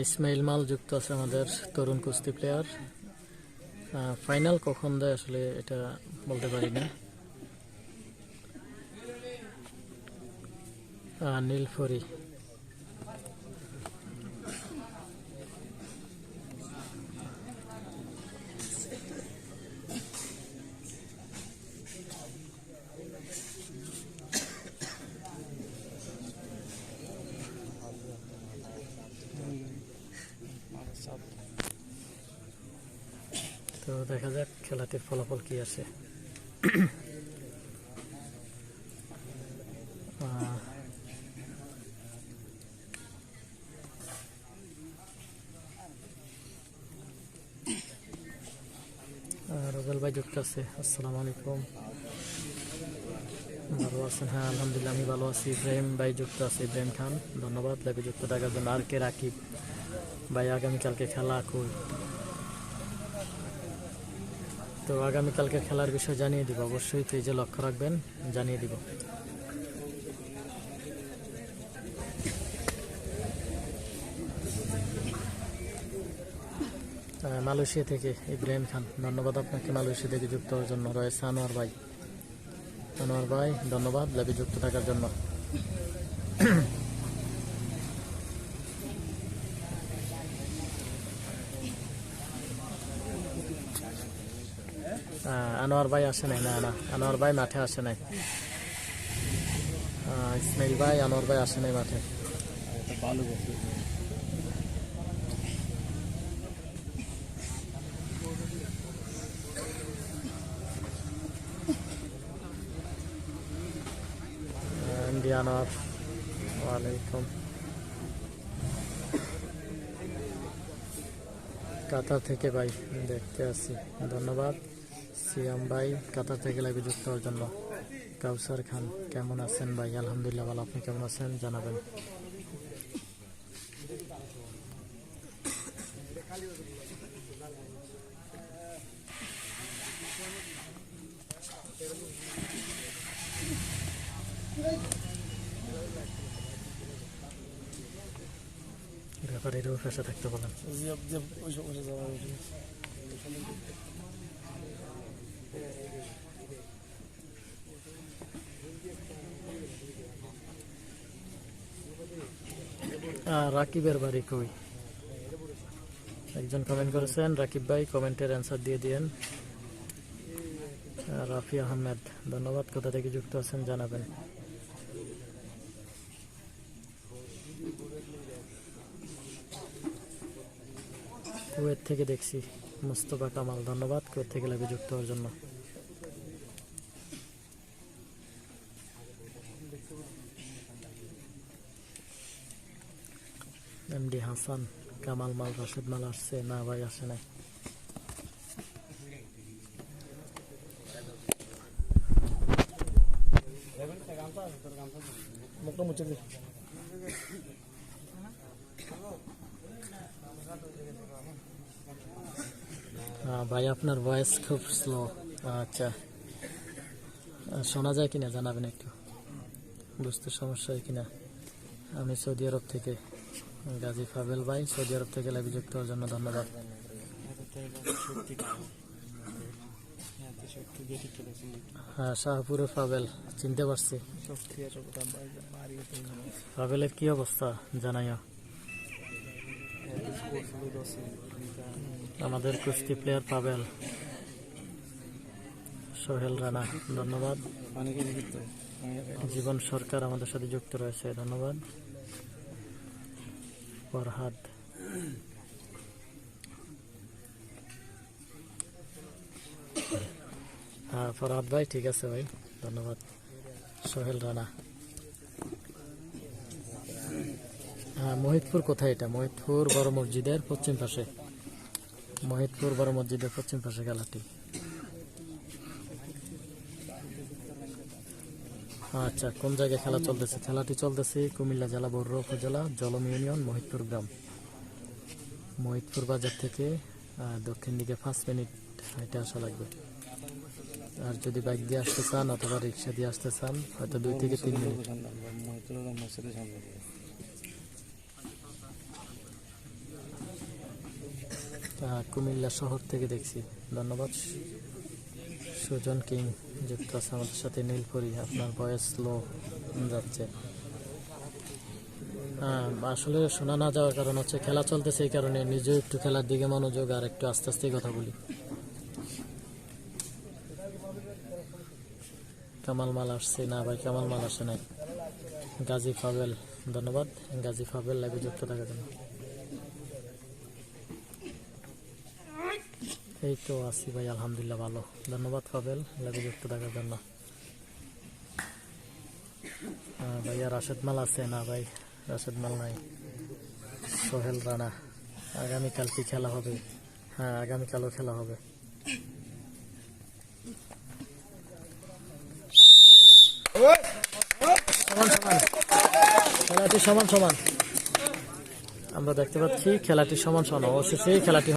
ইসমাইল মাল যুক্ত আছে আমাদের তরুণ কুস্তি প্লেয়ার ফাইনাল কখন দেয় আসলে এটা বলতে পারি না নীল নীলফরি তো দেখা যাক খেলাটির ফলাফল কি আহ, রোবেল ভাই যুক্ত আছে আসসালামু আলাইকুম। ভালো আছেন? হ্যাঁ আলহামদুলিল্লাহ আমি ভালো আছি। ইব্রাহিম ভাই যুক্ত আছে ইব্রাহিম খান ধন্যবাদ। লাইভে যুক্ত থাকার জন্য। আর কে রাকিব? ভাই আগামীকালকে খেলা কই? তো আগামীকালকে খেলার বিষয় জানিয়ে দিব। অবশ্যই পেজে লক্ষ্য রাখবেন, জানিয়ে দিব। মালয়েশিয়া থেকে ইব্রাহিম খান। ধন্যবাদ আপনাকে মালয়েশিয়া থেকে যুক্ত হওয়ার জন্য। রয়েছে আনোয়ার ভাই। আনোয়ার ভাই, ধন্যবাদ যুক্ত থাকার জন্য। আনোয়ার ভাই আসে নাই, না না, আনোয়ার ভাই মাঠে আসে নাই। ইসমাইল ভাই, আনোয়ার ভাই আসে নাই মাঠে। ওয়ালাইকুম। কাতার থেকে ভাই, দেখতে আসি। ধন্যবাদ। সিয়াম ভাই কাতার থেকে লাইভে যুক্ত হওয়ার জন্য কাউসার খান কেমন আছেন ভাই আলহামদুলিল্লাহ ভালো আপনি কেমন আছেন জানাবেন পেশা থাকতে আহ, রাকিবের বাড়ি কই? একজন কমেন্ট করেছেন, রাকিব ভাই কমেন্টের অ্যান্সার দিয়ে দিয়েন। রাফি আহমেদ, ধন্যবাদ। কোথা থেকে যুক্ত আছেন জানাবেন। কুয়েত থেকে দেখছি। মুস্তফা কামাল, ধন্যবাদ। কুয়েত থেকে লাগে যুক্ত হওয়ার জন্য। এমডি হাসান, কামাল মাল, রাশেদ মাল আসছে? না ভাই, আসে নাই। মুখটা মুছে ভাই, আপনার ভয়েস খুব স্লো আচ্ছা। শোনা যায় কিনা? জানাবেন একটু। বুঝতে সমস্যা হয় কিনা? আমি সৌদি আরব থেকে গাজী ফাবেল ভাই, সৌদি আরব থেকে লাইভে যুক্ত হওয়ার জন্য ধন্যবাদ। হ্যাঁ শাহপুরে ফাবেল, চিনতে পারছি। ফাবেলের কি অবস্থা? জানাইও। আমাদের কুস্তি প্লেয়ার পাবেল সোহেল রানা। ধন্যবাদ। জীবন সরকার আমাদের সাথে যুক্ত রয়েছে। ধন্যবাদ। ফরহাদ। হ্যাঁ ফরহাদ ভাই, ঠিক আছে ভাই। ধন্যবাদ। সোহেল রানা। হ্যাঁ মোহিতপুর কোথায় এটা? মোহিতপুর বড় মসজিদের পশ্চিম পাশে। মোহিতপুর বড় মসজিদের পশ্চিম পাশে খেলাটি। আচ্ছা কোন জায়গায় খেলা চলতেছে? খেলাটি চলতেছে কুমিল্লা জেলা বড় উপজেলা জলম ইউনিয়ন মহিতপুর গ্রাম। মহিতপুর বাজার থেকে দক্ষিণ দিকে পাঁচ মিনিট হাইটে আসা লাগবে। আর যদি বাইক দিয়ে আসতে চান অথবা রিক্সা দিয়ে আসতে চান, হয়তো দুই থেকে তিন মিনিট। কুমিল্লা শহর থেকে দেখছি। ধন্যবাদ। সুজন কিং যুক্ত আছে আমাদের সাথে নীলপরি আপনার ভয়েস লো যাচ্ছে। হ্যাঁ আসলে শোনা না যাওয়ার কারণ হচ্ছে খেলা চলতেছে এই কারণে। নিজেও একটু খেলার দিকে মনোযোগ আর একটু আস্তে আস্তে কথা বলি। কামাল মাল আসছে না ভাই? কামাল মাল আসে নাই। গাজী ফাবেল, ধন্যবাদ। গাজী ফাবেল লাইভে যুক্ত থাকার জন্য। এই তো আছি ভাই, আলহামদুলিল্লাহ ভালো। ধন্যবাদ ফাবেল লাইভে যুক্ত থাকার জন্য। ভাইয়া রাশেদ মাল আছে না ভাই? রাশেদ মাল নাই। সোহেল রানা আগামীকাল কি খেলা হবে। হ্যাঁ আগামীকালও খেলা হবে। খেলাটি সমান সমান। আমরা দেখতে পাচ্ছি, খেলাটি সমান সমান। অবশেষে খেলাটি